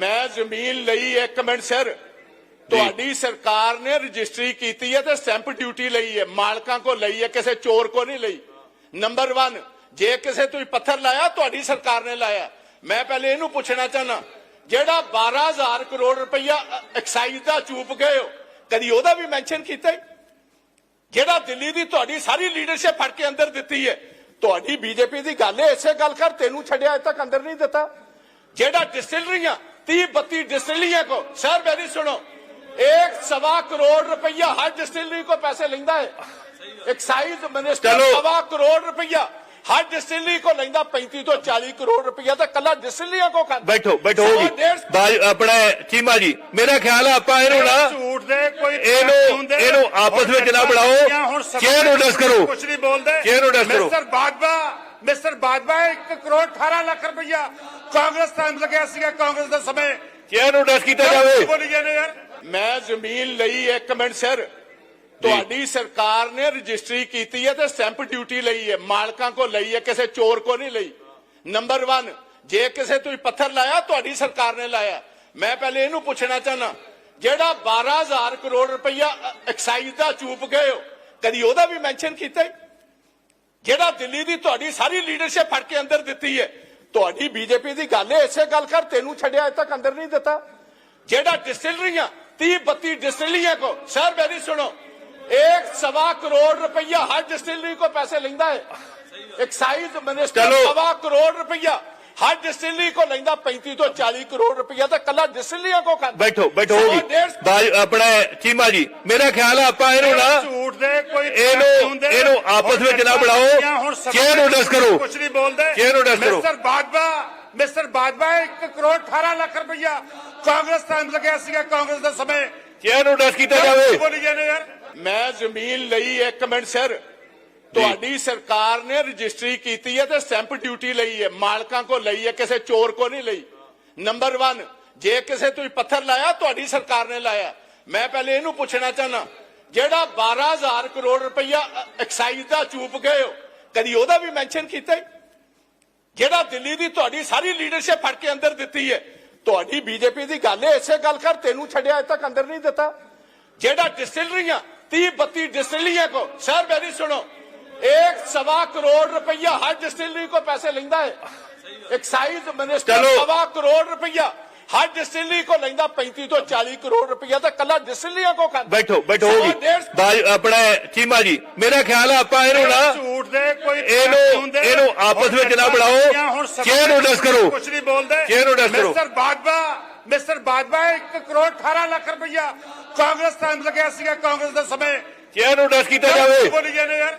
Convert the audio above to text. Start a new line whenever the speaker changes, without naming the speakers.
ਮੈਂ ਜ਼ਮੀਨ ਲਈ ਇੱਕ ਮਿੰਟ ਸਰ। ਤੁਹਾਡੀ ਸਰਕਾਰ ਨੇ ਰਜਿਸਟਰੀ ਕੀਤੀ ਹੈ ਤੇ ਸਟੈਂਪ ਡਿਊਟੀ ਲਈ ਹੈ। ਮਾਲਕਾਂ ਕੋ ਲਈ ਹੈ ਕਿਸੇ ਚੋਰ ਕੋ ਨਹੀਂ ਲਈ। ਨੰਬਰ 1 ਜੇ ਕਿਸੇ ਤੁਸੀਂ ਪੱਥਰ ਲਾਇਆ ਤੁਹਾਡੀ ਸਰਕਾਰ ਨੇ ਲਾਇਆ। ਮੈਂ ਪਹਿਲੇ ਇਹਨੂੰ ਪੁੱਛਣਾ ਚਾਹਨਾ ਜਿਹੜਾ 12000 ਕਰੋੜ ਰੁਪਈਆ ਅ, ਐਕਸਾਈਜ਼ ਦਾ ਚੂਪ ਗਏ ਹੋ ਕਦੀ ਉਹਦਾ ਵੀ ਮੈਂਸ਼ਨ ਕੀਤਾ ਜਿਹੜਾ ਦਿੱਲੀ ਦੀ ਤੁਹਾਡੀ ਸਾਰੀ ਲੀਡਰਸ਼ਿਪ ਫੜ ਕੇ ਅੰਦਰ ਦਿੱਤੀ ਹੈ ਤੁਹਾਡੀ ਬੀਜੇਪੀ ਦੀ ਗੱਲ ਹੈ ਇਸੇ ਗੱਲ ਕਰ ਤੈਨੂੰ ਛੱਡਿਆ ਅਜੇ ਤੱਕ ਅੰਦਰ ਨਹੀਂ ਦਿੱਤਾ। ਜਿਹੜਾ ਡਿਸਟਿਲਰੀਆਂ 30 32 डिस्टिलरियां को सर मेरी सुनो एक सवा करोड़ रुपया हर डिस्टिलरी को पैसे लेंदा है एक्साइज मिनिस्टर
चलो।
सवा करोड़ रुपया हर डिस्टिलरी को लेंदा 35 ਤੋਂ 40 ਕਰੋੜ ਰੁਪਇਆ ਤਾਂ ਕੱਲਾ ਡਿਸਟਿਲਰੀਆਂ ਕੋ ਖਾਂਦਾ
ਬੈਠੋ ਬੈਠੋ
ਸਵਾ
ਜੀ
ਡੇਢ
ਬਾਜ ਆਪਣਾ ਚੀਮਾ ਜੀ ਮੇਰਾ ਖਿਆਲ ਆ ਆਪਾਂ ਇਹਨੂੰ ਨਾ
ਝੂਠ ਦੇ ਕੋਈ
ਇਹਨੂੰ-
ਹੁੰਦੇ
ਇਹਨੂੰ ਆਪਸ ਵਿੱਚ ਨਾ ਬਣਾਓ।
ਹੁਣ ਸਭ
ਚੇਅਰ ਨੂੰ ਡਸ ਕਰੋ।
ਕੁਝ ਨਹੀਂ ਬੋਲਦੇ
ਚੇਅਰ ਨੂੰ ਡਸ ਕਰੋ।
ਮਿਸਟਰ ਬਾਜਵਾ ਮਿਸਟਰ ਬਾਜਵਾ 1 ਕਰੋੜ 18 ਲੱਖ ਰੁਪਇਆ ਕਾਂਗਰਸ ਟਾਈਮ ਲੱਗਿਆ ਸੀਗਾ ਕਾਂਗਰਸ ਦੇ ਸਮੇਂ।
ਚੇਅਰ ਨੂੰ ਡਸ ਕੀਤਾ ਜਾਵੇ?
ਬੋਲੀ ਜਾਂਦੇ ਯਾਰ।
ਮੈਂ ਜ਼ਮੀਨ ਲਈ ਇੱਕ ਮਿੰਟ ਸਰ। ਤੁਹਾਡੀ ਸਰਕਾਰ ਨੇ ਰਜਿਸਟਰੀ ਕੀਤੀ ਹੈ ਤੇ ਸਟੈਂਪ ਡਿਊਟੀ ਲਈ ਹੈ। ਮਾਲਕਾਂ ਕੋ ਲਈ ਹੈ ਕਿਸੇ ਚੋਰ ਕੋ ਨਹੀਂ ਲਈ। ਨੰਬਰ 1 ਜੇ ਕਿਸੇ ਤੁਸੀਂ ਪੱਥਰ ਲਾਇਆ ਤੁਹਾਡੀ ਸਰਕਾਰ ਨੇ ਲਾਇਆ। ਮੈਂ ਪਹਿਲੇ ਇਹਨੂੰ ਪੁੱਛਣਾ ਚਾਹਨਾ ਜਿਹੜਾ 12000 ਕਰੋੜ ਰੁਪਈਆ ਅ, ਐਕਸਾਈਜ਼ ਦਾ ਚੂਪ ਗਏ ਹੋ ਕਦੀ ਉਹਦਾ ਵੀ ਮੈਂਸ਼ਨ ਕੀਤਾ ਹੈ? ਜਿਹੜਾ ਦਿੱਲੀ ਦੀ ਤੁਹਾਡੀ ਸਾਰੀ ਲੀਡਰਸ਼ਿਪ ਫੜ ਕੇ ਅੰਦਰ ਦਿੱਤੀ ਹੈ ਤੁਹਾਡੀ ਬੀਜੇਪੀ ਦੀ ਗੱਲ ਹੈ ਇਸੇ ਗੱਲ ਕਰ ਤੈਨੂੰ ਛੱਡਿਆ ਅਜੇ ਤੱਕ ਅੰਦਰ ਨਹੀਂ ਦਿੱਤਾ ਜਿਹੜਾ ਡਿਸਟਿਲਰੀਆਂ 30 32 डिस्टिलरियां को सर मेरी सुनो एक सवा करोड़ रुपया हर डिस्टिलरी को पैसे लेंदा है एक्साइज मिनिस्टर
चलो।
सवा करोड़ रुपया हर डिस्टिलरी को लेंदा 35 ਤੋਂ 40 ਕਰੋੜ ਰੁਪਇਆ ਤਾਂ ਕੱਲਾ ਡਿਸਟਿਲਰੀਆਂ ਕੋ ਖਾਂਦਾ
ਬੈਠੋ ਬੈਠੋ
ਸਵਾ
ਜੀ
ਡੇਢ
ਬਾਜ ਆਪਣਾ ਚੀਮਾ ਜੀ ਮੇਰਾ ਖਿਆਲ ਆ ਆਪਾਂ ਇਹਨੂੰ ਨਾ
ਝੂਠ ਦੇ ਕੋਈ
ਇਹਨੂੰ-
ਹੁੰਦੇ
ਇਹਨੂੰ ਆਪਸ
ਹੁਣ
ਵਿੱਚ ਨਾ
ਜਨਤਾ
ਬਣਾਓ।
ਦੀਆਂ ਹੁਣ ਸਭ
ਚੇਅਰ ਨੂੰ ਡਸ ਕਰੋ।
ਕੁਝ ਨਹੀਂ ਬੋਲਦੇ
ਚੇਅਰ ਨੂੰ ਡਸ ਕਰੋ।
ਮਿਸਟਰ ਬਾਜਵਾ ਮਿਸਟਰ ਬਾਜਵਾ 1 ਕਰੋੜ 18 ਲੱਖ ਰੁਪਇਆ ਕਾਂਗਰਸ ਟਾਈਮ ਲੱਗਿਆ ਸੀਗਾ ਕਾਂਗਰਸ ਦੇ ਸਮੇਂ
ਚੇਅਰ ਨੂੰ ਡਸ ਕੀਤਾ
ਕੀ
ਜਾਵੇ
ਬੋਲੀ ਜਾਂਦੇ ਯਾਰ
ਮੈਂ ਜ਼ਮੀਨ ਲਈ ਇੱਕ ਮਿੰਟ ਸਰ ਤੁਹਾਡੀ ਸਰਕਾਰ ਨੇ ਰਜਿਸਟਰੀ ਕੀਤੀ ਹੈ ਤੇ ਸਟੈਂਪ ਡਿਊਟੀ ਲਈ ਹੈ। ਮਾਲਕਾਂ ਕੋ ਲਈ ਹੈ, ਕਿਸੇ ਚੋਰ ਕੋ ਨਹੀਂ ਲਈ। ਨੰਬਰ 1 ਜੇ ਕਿਸੇ ਤੁਸੀਂ ਪੱਥਰ ਲਾਇਆ, ਤੁਹਾਡੀ ਸਰਕਾਰ ਨੇ ਲਾਇਆ। ਮੈਂ ਪਹਿਲੇ ਇਹਨੂੰ ਪੁੱਛਣਾ ਚਾਹਨਾ ਜਿਹੜਾ 12000 ਕਰੋੜ ਰੁਪਈਆ ਐਕਸਾਈਜ਼ ਦਾ ਚੂਪ ਗਏ ਹੋ, ਕਦੀ ਉਹਦਾ ਵੀ ਮੈਂਸ਼ਨ ਕੀਤਾ ਜਿਹੜਾ ਦਿੱਲੀ ਦੀ ਤੁਹਾਡੀ ਸਾਰੀ ਲੀਡਰਸ਼ਿਪ ਫੜ ਕੇ ਅੰਦਰ ਦਿੱਤੀ ਹੈ, ਤੁਹਾਡੀ ਬੀਜੇਪੀ ਦੀ ਗੱਲ ਹੈ, ਇਸੇ ਗੱਲ ਕਰ ਤੈਨੂੰ ਛੱਡਿਆ ਅਜੇ ਤੱਕ ਅੰਦਰ ਨਹੀਂ ਦਿੱਤਾ। ਜਿਹੜਾ ਡਿਸਟਿਲਰੀਆਂ 30 32 ਡਿਸਟਿਲਰੀਆਂ ਕੋ ਸਰ ਮੇਰੀ ਸੁਣੋ। एक सवा करोड़ रुपया हर डिस्टिलरी को पैसे लेंदा है एक्साइज मिनिस्टर
चलो।
सवा करोड़ रुपया हर डिस्टिलरी को लेंदा 35 ਤੋਂ 40 ਕਰੋੜ ਰੁਪਇਆ ਤਾਂ ਕੱਲਾ ਡਿਸਟਿਲਰੀਆਂ ਕੋ ਖਾਂਦਾ
ਬੈਠੋ ਬੈਠੋ
ਸਵਾ
ਜੀ
ਡੇਢ
ਬਾਜ ਆਪਣਾ ਚੀਮਾ ਜੀ ਮੇਰਾ ਖਿਆਲ ਆ ਆਪਾਂ ਇਹਨੂੰ ਨਾ
ਝੂਠ ਦੇ ਕੋਈ
ਇਹਨੂੰ-
ਹੁੰਦੇ
ਇਹਨੂੰ ਆਪਸ ਵਿੱਚ ਨਾ
ਹੁਣ
ਬਣਾਓ।
ਜਨਤਾ ਦੀਆਂ ਹੁਣ ਸਭ
ਚੇਅਰ ਨੂੰ ਡਸ ਕਰੋ।
ਕੁਝ ਨਹੀਂ ਬੋਲਦੇ
ਚੇਅਰ ਨੂੰ ਡਸ ਕਰੋ।
ਮਿਸਟਰ ਬਾਜਵਾ ਮਿਸਟਰ ਬਾਜਵਾ 1 ਕਰੋੜ 18 ਲੱਖ ਰੁਪਇਆ ਕਾਂਗਰਸ ਟਾਈਮ ਲੱਗਿਆ ਸੀਗਾ ਕਾਂਗਰਸ ਦੇ ਸਮੇਂ
ਚੇਅਰ ਨੂੰ ਡਸ ਕੀਤਾ
ਕੀ
ਜਾਵੇ
ਬੋਲੀ ਜਾਂਦੇ ਯਾਰ